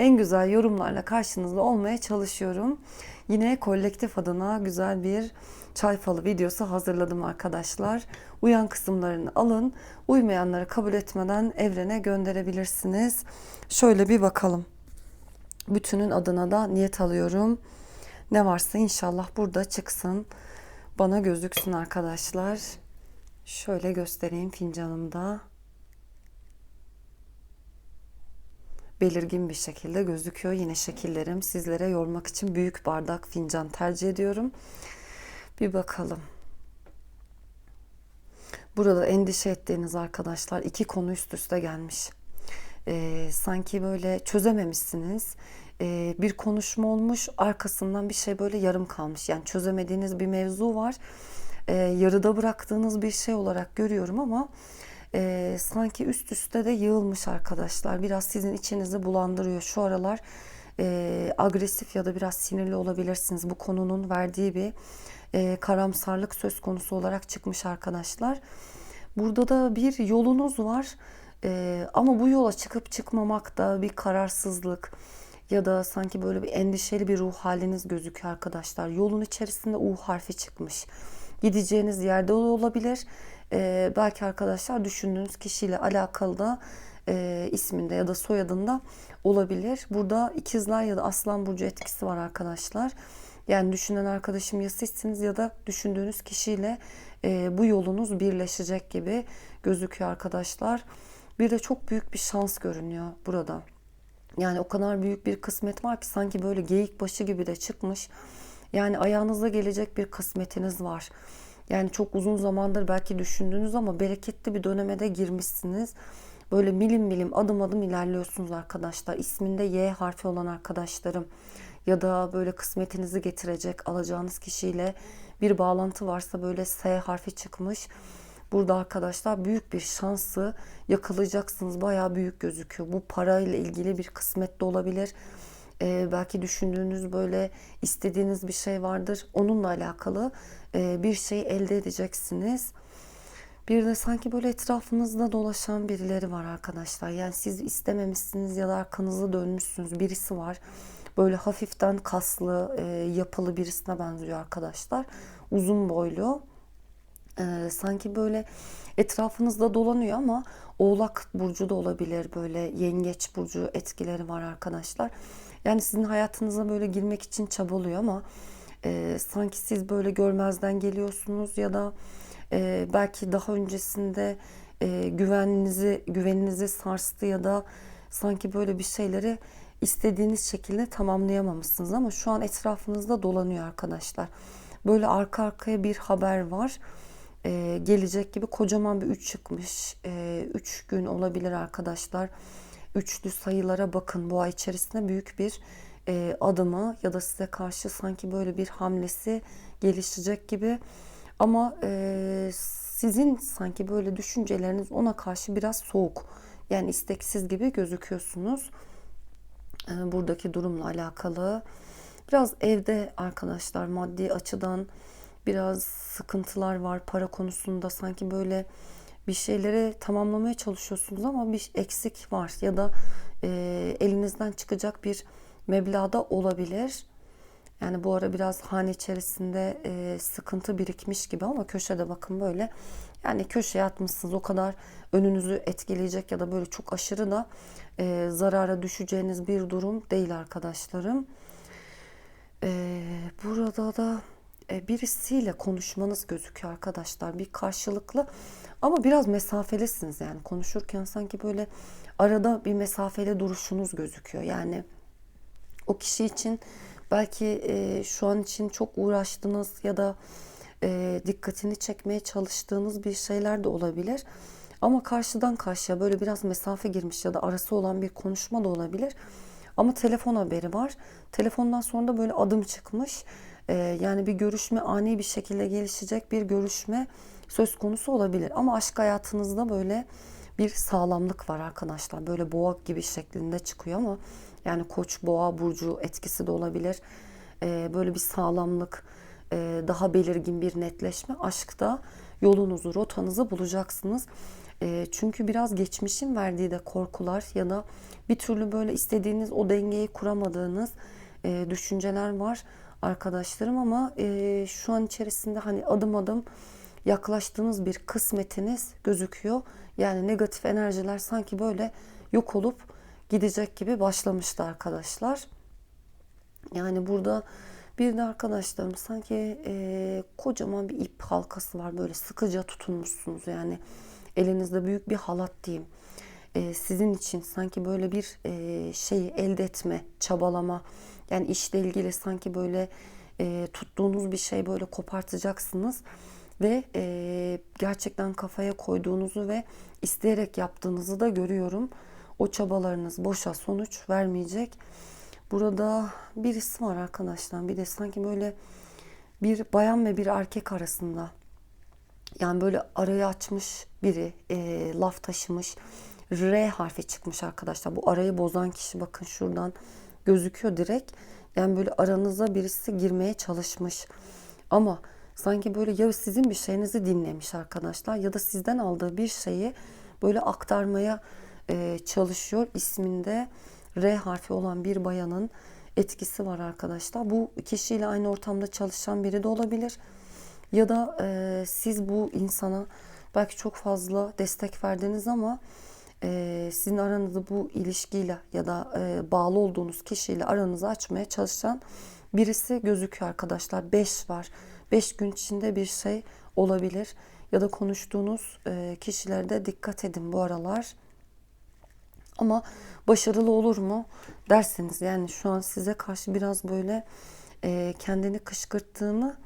En güzel yorumlarla karşınızda olmaya çalışıyorum. Yine kolektif adına güzel bir çay falı videosu hazırladım arkadaşlar. Uyan kısımlarını alın. Uymayanları kabul etmeden evrene gönderebilirsiniz. Şöyle bir bakalım. Bütünün adına da niyet alıyorum. Ne varsa inşallah burada çıksın. Bana gözüksün arkadaşlar. Şöyle göstereyim fincanımda. Belirgin bir şekilde gözüküyor. Yine şekillerim sizlere yormak için büyük bardak fincan tercih ediyorum. Bir bakalım. Burada endişe ettiğiniz arkadaşlar iki konu üst üste gelmiş. Ee, sanki böyle çözememişsiniz. Ee, bir konuşma olmuş arkasından bir şey böyle yarım kalmış. Yani çözemediğiniz bir mevzu var. Ee, yarıda bıraktığınız bir şey olarak görüyorum ama e, sanki üst üste de yığılmış arkadaşlar. Biraz sizin içinizi bulandırıyor. Şu aralar e, agresif ya da biraz sinirli olabilirsiniz. Bu konunun verdiği bir e, karamsarlık söz konusu olarak çıkmış arkadaşlar. Burada da bir yolunuz var. E, ama bu yola çıkıp çıkmamakta bir kararsızlık ya da sanki böyle bir endişeli bir ruh haliniz gözüküyor arkadaşlar. Yolun içerisinde U harfi çıkmış. Gideceğiniz yerde olabilir e, belki arkadaşlar düşündüğünüz kişiyle alakalı da e, isminde ya da soyadında olabilir. Burada ikizler ya da aslan burcu etkisi var arkadaşlar. Yani düşünen arkadaşım ya sizsiniz ya da düşündüğünüz kişiyle e, bu yolunuz birleşecek gibi gözüküyor arkadaşlar. Bir de çok büyük bir şans görünüyor burada. Yani o kadar büyük bir kısmet var ki sanki böyle geyik başı gibi de çıkmış. Yani ayağınıza gelecek bir kısmetiniz var. Yani çok uzun zamandır belki düşündünüz ama bereketli bir döneme de girmişsiniz. Böyle milim milim adım adım ilerliyorsunuz arkadaşlar. İsminde Y harfi olan arkadaşlarım ya da böyle kısmetinizi getirecek alacağınız kişiyle bir bağlantı varsa böyle S harfi çıkmış. Burada arkadaşlar büyük bir şansı yakalayacaksınız. Bayağı büyük gözüküyor. Bu parayla ilgili bir kısmet de olabilir. Ee, belki düşündüğünüz böyle istediğiniz bir şey vardır. Onunla alakalı e, bir şey elde edeceksiniz. Bir de sanki böyle etrafınızda dolaşan birileri var arkadaşlar. Yani siz istememişsiniz ya da arkanızı dönmüşsünüz. Birisi var. Böyle hafiften kaslı, e, yapılı birisine benziyor arkadaşlar. Uzun boylu. E, sanki böyle etrafınızda dolanıyor ama Oğlak burcu da olabilir. Böyle yengeç burcu etkileri var arkadaşlar. Yani sizin hayatınıza böyle girmek için çabalıyor ama e, sanki siz böyle görmezden geliyorsunuz ya da e, belki daha öncesinde e, güveninizi güveninizi sarstı ya da sanki böyle bir şeyleri istediğiniz şekilde tamamlayamamışsınız ama şu an etrafınızda dolanıyor arkadaşlar. Böyle arka arkaya bir haber var. Ee, gelecek gibi kocaman bir üç çıkmış. Ee, üç gün olabilir arkadaşlar. Üçlü sayılara bakın. Bu ay içerisinde büyük bir e, adımı ya da size karşı sanki böyle bir hamlesi gelişecek gibi. Ama e, sizin sanki böyle düşünceleriniz ona karşı biraz soğuk. Yani isteksiz gibi gözüküyorsunuz. E, buradaki durumla alakalı. Biraz evde arkadaşlar maddi açıdan biraz sıkıntılar var para konusunda sanki böyle bir şeyleri tamamlamaya çalışıyorsunuz ama bir eksik var ya da e, elinizden çıkacak bir meblağda olabilir. Yani bu ara biraz hane içerisinde e, sıkıntı birikmiş gibi ama köşede bakın böyle. Yani köşeye atmışsınız o kadar önünüzü etkileyecek ya da böyle çok aşırı da e, zarara düşeceğiniz bir durum değil arkadaşlarım. E, burada da e, birisiyle konuşmanız gözüküyor arkadaşlar. Bir karşılıklı ama biraz mesafelisiniz yani konuşurken sanki böyle arada bir mesafeli duruşunuz gözüküyor. Yani o kişi için belki e, şu an için çok uğraştınız ya da e, dikkatini çekmeye çalıştığınız bir şeyler de olabilir. Ama karşıdan karşıya böyle biraz mesafe girmiş ya da arası olan bir konuşma da olabilir. Ama telefon haberi var. Telefondan sonra da böyle adım çıkmış. Ee, yani bir görüşme ani bir şekilde gelişecek bir görüşme söz konusu olabilir. Ama aşk hayatınızda böyle bir sağlamlık var arkadaşlar. Böyle boğa gibi şeklinde çıkıyor ama yani koç boğa burcu etkisi de olabilir. Ee, böyle bir sağlamlık, e, daha belirgin bir netleşme aşkta yolunuzu, rotanızı bulacaksınız. E, çünkü biraz geçmişin verdiği de korkular ya da bir türlü böyle istediğiniz o dengeyi kuramadığınız e, düşünceler var arkadaşlarım ama e, şu an içerisinde hani adım adım yaklaştığınız bir kısmetiniz gözüküyor. Yani negatif enerjiler sanki böyle yok olup gidecek gibi başlamıştı arkadaşlar. Yani burada bir de arkadaşlarım sanki e, kocaman bir ip halkası var böyle sıkıca tutunmuşsunuz yani elinizde büyük bir halat diyeyim. E, sizin için sanki böyle bir e, şeyi elde etme, çabalama yani işle ilgili sanki böyle e, tuttuğunuz bir şey böyle kopartacaksınız ve e, gerçekten kafaya koyduğunuzu ve isteyerek yaptığınızı da görüyorum. O çabalarınız boşa sonuç vermeyecek. Burada birisi var arkadaşlar. Bir de sanki böyle bir bayan ve bir erkek arasında. Yani böyle arayı açmış biri, e, laf taşımış. R harfi çıkmış arkadaşlar. Bu arayı bozan kişi bakın şuradan gözüküyor direkt. Yani böyle aranıza birisi girmeye çalışmış. Ama sanki böyle ya sizin bir şeyinizi dinlemiş arkadaşlar ya da sizden aldığı bir şeyi böyle aktarmaya e, çalışıyor. isminde R harfi olan bir bayanın etkisi var arkadaşlar. Bu kişiyle aynı ortamda çalışan biri de olabilir. Ya da e, siz bu insana belki çok fazla destek verdiniz ama e, sizin aranızda bu ilişkiyle ya da e, bağlı olduğunuz kişiyle aranızı açmaya çalışan birisi gözüküyor arkadaşlar. 5 var. 5 gün içinde bir şey olabilir. Ya da konuştuğunuz e, kişilerde dikkat edin bu aralar. Ama başarılı olur mu derseniz yani şu an size karşı biraz böyle e, kendini kışkırttığını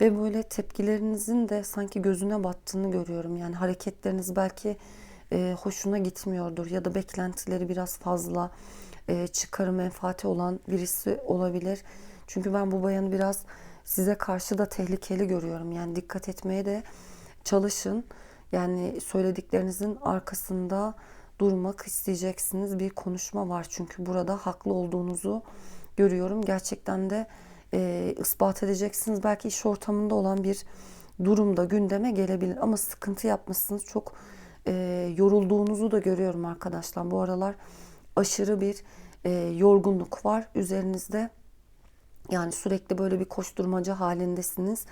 ve böyle tepkilerinizin de sanki gözüne battığını görüyorum. Yani hareketleriniz belki e, hoşuna gitmiyordur ya da beklentileri biraz fazla e, çıkarı menfaati olan birisi olabilir. Çünkü ben bu bayanı biraz size karşı da tehlikeli görüyorum. Yani dikkat etmeye de çalışın. Yani söylediklerinizin arkasında durmak isteyeceksiniz. Bir konuşma var çünkü burada haklı olduğunuzu görüyorum. Gerçekten de e, ispat edeceksiniz. Belki iş ortamında olan bir durumda gündeme gelebilir ama sıkıntı yapmışsınız. Çok e, yorulduğunuzu da görüyorum arkadaşlar. Bu aralar aşırı bir e, yorgunluk var üzerinizde. Yani sürekli böyle bir koşturmaca halindesiniz.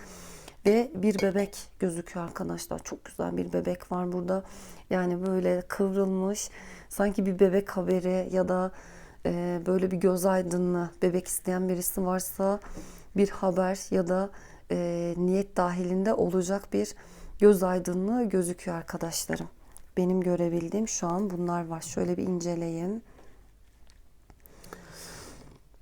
Ve bir bebek gözüküyor arkadaşlar. Çok güzel bir bebek var burada. Yani böyle kıvrılmış. Sanki bir bebek haberi ya da e, böyle bir göz aydınlığı bebek isteyen birisi varsa bir haber ya da e, niyet dahilinde olacak bir göz aydınlığı gözüküyor arkadaşlarım. Benim görebildiğim şu an bunlar var. Şöyle bir inceleyeyim.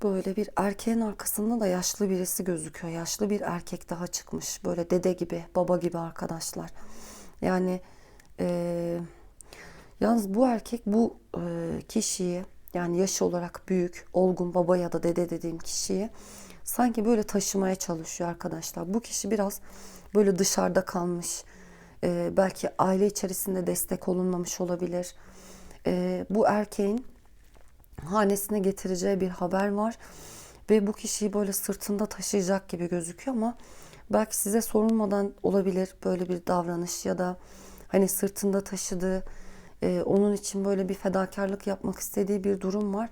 Böyle bir erkeğin arkasında da yaşlı birisi gözüküyor. Yaşlı bir erkek daha çıkmış. Böyle dede gibi, baba gibi arkadaşlar. Yani e, yalnız bu erkek bu e, kişiyi yani yaş olarak büyük, olgun baba ya da dede dediğim kişiyi sanki böyle taşımaya çalışıyor arkadaşlar. Bu kişi biraz böyle dışarıda kalmış. E, belki aile içerisinde destek olunmamış olabilir. E, bu erkeğin hanesine getireceği bir haber var. Ve bu kişiyi böyle sırtında taşıyacak gibi gözüküyor ama belki size sorulmadan olabilir böyle bir davranış ya da hani sırtında taşıdığı e, onun için böyle bir fedakarlık yapmak istediği bir durum var.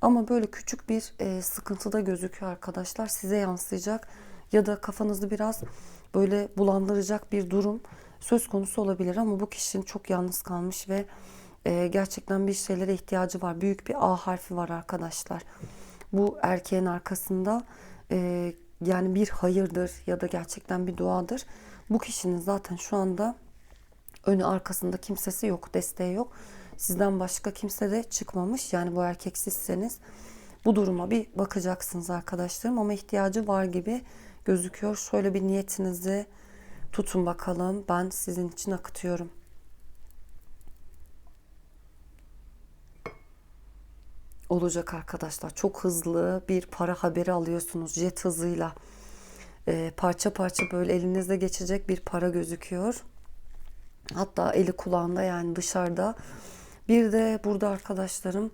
Ama böyle küçük bir e, sıkıntı da gözüküyor arkadaşlar. Size yansıyacak ya da kafanızı biraz böyle bulandıracak bir durum söz konusu olabilir ama bu kişinin çok yalnız kalmış ve e, gerçekten bir şeylere ihtiyacı var. Büyük bir A harfi var arkadaşlar. Bu erkeğin arkasında e, yani bir hayırdır ya da gerçekten bir duadır. Bu kişinin zaten şu anda önü arkasında kimsesi yok, desteği yok. Sizden başka kimse de çıkmamış. Yani bu erkek sizseniz bu duruma bir bakacaksınız arkadaşlarım ama ihtiyacı var gibi gözüküyor. Şöyle bir niyetinizi tutun bakalım. Ben sizin için akıtıyorum. Olacak arkadaşlar. Çok hızlı bir para haberi alıyorsunuz jet hızıyla. Ee, parça parça böyle elinizde geçecek bir para gözüküyor. Hatta eli kulağında yani dışarıda. Bir de burada arkadaşlarım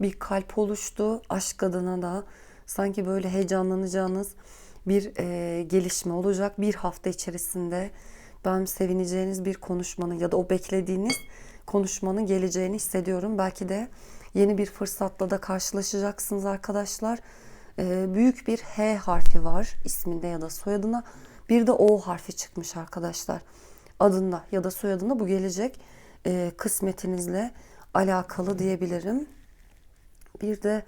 bir kalp oluştu. Aşk adına da sanki böyle heyecanlanacağınız bir e, gelişme olacak. Bir hafta içerisinde ben sevineceğiniz bir konuşmanın ya da o beklediğiniz konuşmanın geleceğini hissediyorum. Belki de yeni bir fırsatla da karşılaşacaksınız arkadaşlar. E, büyük bir H harfi var isminde ya da soyadına. Bir de O harfi çıkmış arkadaşlar. Adında ya da soyadında bu gelecek e, kısmetinizle alakalı diyebilirim. Bir de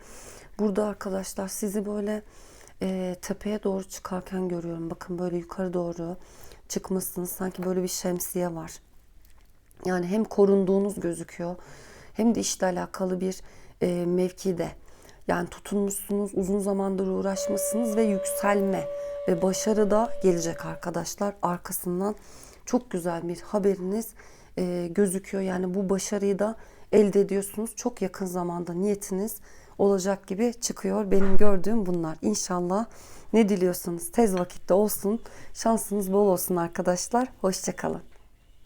burada arkadaşlar sizi böyle e, tepeye doğru çıkarken görüyorum. Bakın böyle yukarı doğru çıkmışsınız. Sanki böyle bir şemsiye var. Yani hem korunduğunuz gözüküyor hem de işle alakalı bir e, mevkide. Yani tutunmuşsunuz, uzun zamandır uğraşmışsınız ve yükselme ve başarı da gelecek arkadaşlar. Arkasından çok güzel bir haberiniz e, gözüküyor. Yani bu başarıyı da elde ediyorsunuz. Çok yakın zamanda niyetiniz olacak gibi çıkıyor. Benim gördüğüm bunlar. İnşallah ne diliyorsanız tez vakitte olsun. Şansınız bol olsun arkadaşlar. Hoşçakalın.